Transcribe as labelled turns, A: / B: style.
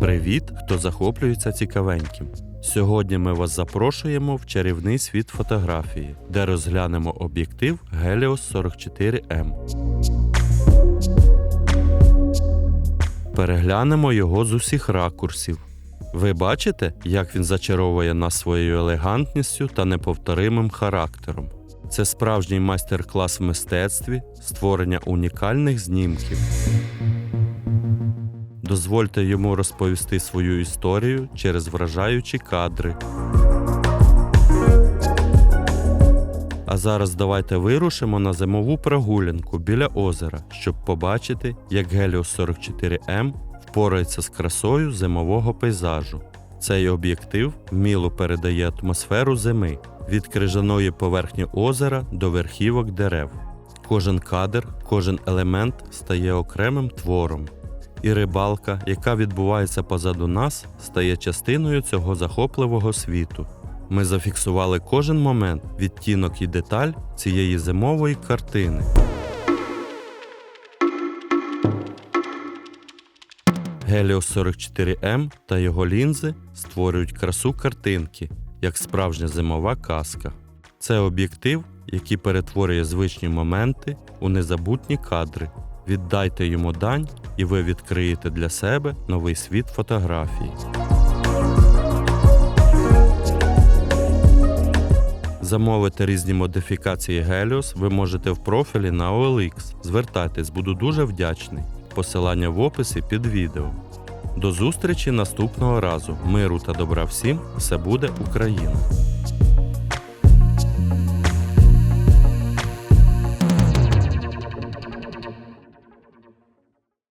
A: Привіт, хто захоплюється цікавеньким. Сьогодні ми вас запрошуємо в чарівний світ фотографії, де розглянемо об'єктив Helios 44M. Переглянемо його з усіх ракурсів. Ви бачите, як він зачаровує нас своєю елегантністю та неповторимим характером. Це справжній майстер-клас в мистецтві, створення унікальних знімків. Дозвольте йому розповісти свою історію через вражаючі кадри. А зараз давайте вирушимо на зимову прогулянку біля озера, щоб побачити, як Helios 44M впорається з красою зимового пейзажу. Цей об'єктив вміло передає атмосферу зими від крижаної поверхні озера до верхівок дерев. Кожен кадр, кожен елемент стає окремим твором. І рибалка, яка відбувається позаду нас, стає частиною цього захопливого світу. Ми зафіксували кожен момент, відтінок і деталь цієї зимової картини. Helios 44M та його лінзи створюють красу картинки, як справжня зимова казка. Це об'єктив, який перетворює звичні моменти у незабутні кадри. Віддайте йому дань, і ви відкриєте для себе новий світ фотографій. Замовити різні модифікації Helios ви можете в профілі на OLX. Звертайтесь, буду дуже вдячний. Посилання в описі під відео. До зустрічі наступного разу. Миру та добра всім! Все буде Україна!